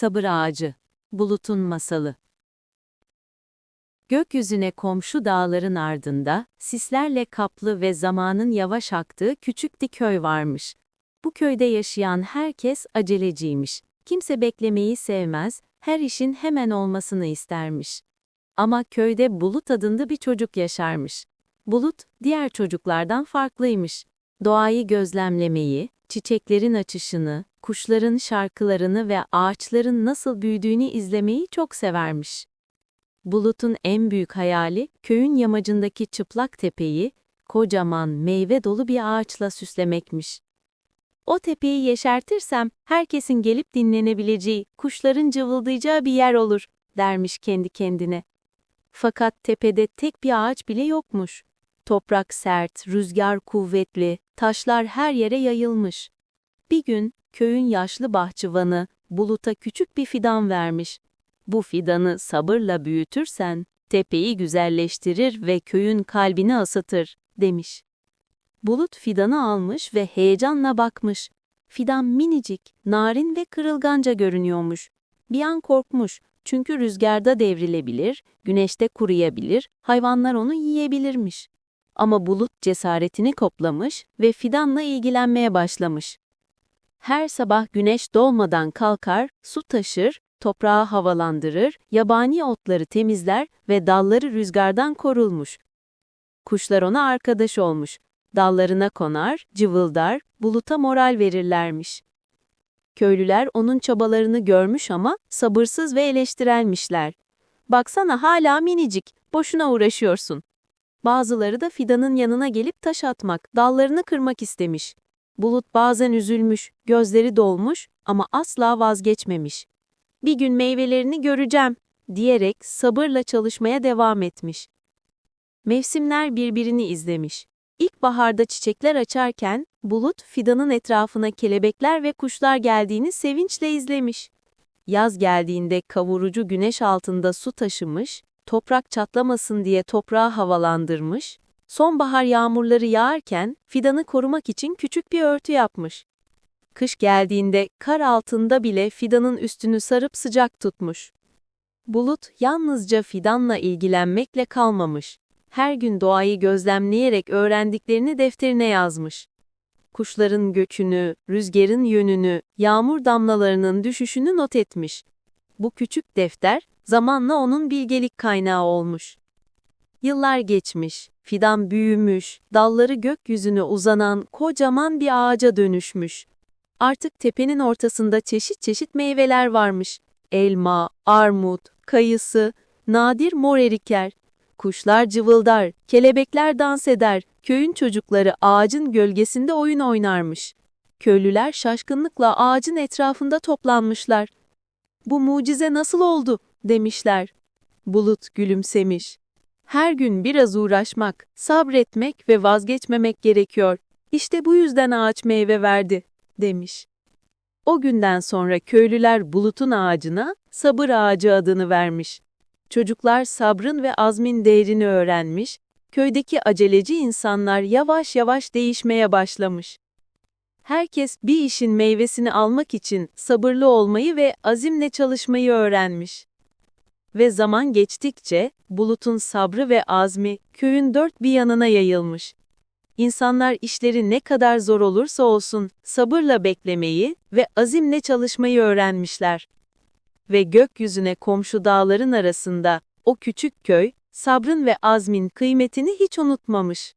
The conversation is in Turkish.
Sabır Ağacı Bulutun Masalı Gökyüzüne komşu dağların ardında, sislerle kaplı ve zamanın yavaş aktığı küçük bir köy varmış. Bu köyde yaşayan herkes aceleciymiş. Kimse beklemeyi sevmez, her işin hemen olmasını istermiş. Ama köyde Bulut adında bir çocuk yaşarmış. Bulut, diğer çocuklardan farklıymış. Doğayı gözlemlemeyi, çiçeklerin açışını, kuşların şarkılarını ve ağaçların nasıl büyüdüğünü izlemeyi çok severmiş. Bulut'un en büyük hayali, köyün yamacındaki çıplak tepeyi, kocaman, meyve dolu bir ağaçla süslemekmiş. O tepeyi yeşertirsem, herkesin gelip dinlenebileceği, kuşların cıvıldayacağı bir yer olur, dermiş kendi kendine. Fakat tepede tek bir ağaç bile yokmuş. Toprak sert, rüzgar kuvvetli, taşlar her yere yayılmış. Bir gün, köyün yaşlı bahçıvanı, Bulut'a küçük bir fidan vermiş. Bu fidanı sabırla büyütürsen, tepeyi güzelleştirir ve köyün kalbini ısıtır, demiş. Bulut fidanı almış ve heyecanla bakmış. Fidan minicik, narin ve kırılganca görünüyormuş. Bir an korkmuş çünkü rüzgarda devrilebilir, güneşte kuruyabilir, hayvanlar onu yiyebilirmiş. Ama bulut cesaretini koplamış ve fidanla ilgilenmeye başlamış. Her sabah güneş doğmadan kalkar, su taşır, toprağı havalandırır, yabani otları temizler ve dalları rüzgardan korulmuş. Kuşlar ona arkadaş olmuş. Dallarına konar, cıvıldar, buluta moral verirlermiş. Köylüler onun çabalarını görmüş ama sabırsız ve eleştirelmişler. Baksana hala minicik, boşuna uğraşıyorsun. Bazıları da fidanın yanına gelip taş atmak, dallarını kırmak istemiş. Bulut bazen üzülmüş, gözleri dolmuş ama asla vazgeçmemiş. Bir gün meyvelerini göreceğim diyerek sabırla çalışmaya devam etmiş. Mevsimler birbirini izlemiş. İlkbaharda çiçekler açarken bulut fidanın etrafına kelebekler ve kuşlar geldiğini sevinçle izlemiş. Yaz geldiğinde kavurucu güneş altında su taşımış, toprak çatlamasın diye toprağı havalandırmış, sonbahar yağmurları yağarken fidanı korumak için küçük bir örtü yapmış. Kış geldiğinde kar altında bile fidanın üstünü sarıp sıcak tutmuş. Bulut yalnızca fidanla ilgilenmekle kalmamış. Her gün doğayı gözlemleyerek öğrendiklerini defterine yazmış. Kuşların göçünü, rüzgarın yönünü, yağmur damlalarının düşüşünü not etmiş. Bu küçük defter, zamanla onun bilgelik kaynağı olmuş. Yıllar geçmiş, fidan büyümüş, dalları gökyüzüne uzanan kocaman bir ağaca dönüşmüş. Artık tepenin ortasında çeşit çeşit meyveler varmış. Elma, armut, kayısı, nadir mor eriker. Kuşlar cıvıldar, kelebekler dans eder, köyün çocukları ağacın gölgesinde oyun oynarmış. Köylüler şaşkınlıkla ağacın etrafında toplanmışlar. Bu mucize nasıl oldu? Demişler. Bulut gülümsemiş. Her gün biraz uğraşmak, sabretmek ve vazgeçmemek gerekiyor. İşte bu yüzden ağaç meyve verdi, demiş. O günden sonra köylüler bulutun ağacına sabır ağacı adını vermiş. Çocuklar sabrın ve azmin değerini öğrenmiş, köydeki aceleci insanlar yavaş yavaş değişmeye başlamış. Herkes bir işin meyvesini almak için sabırlı olmayı ve azimle çalışmayı öğrenmiş. Ve zaman geçtikçe bulutun sabrı ve azmi köyün dört bir yanına yayılmış. İnsanlar işleri ne kadar zor olursa olsun sabırla beklemeyi ve azimle çalışmayı öğrenmişler. Ve gökyüzüne komşu dağların arasında o küçük köy sabrın ve azmin kıymetini hiç unutmamış.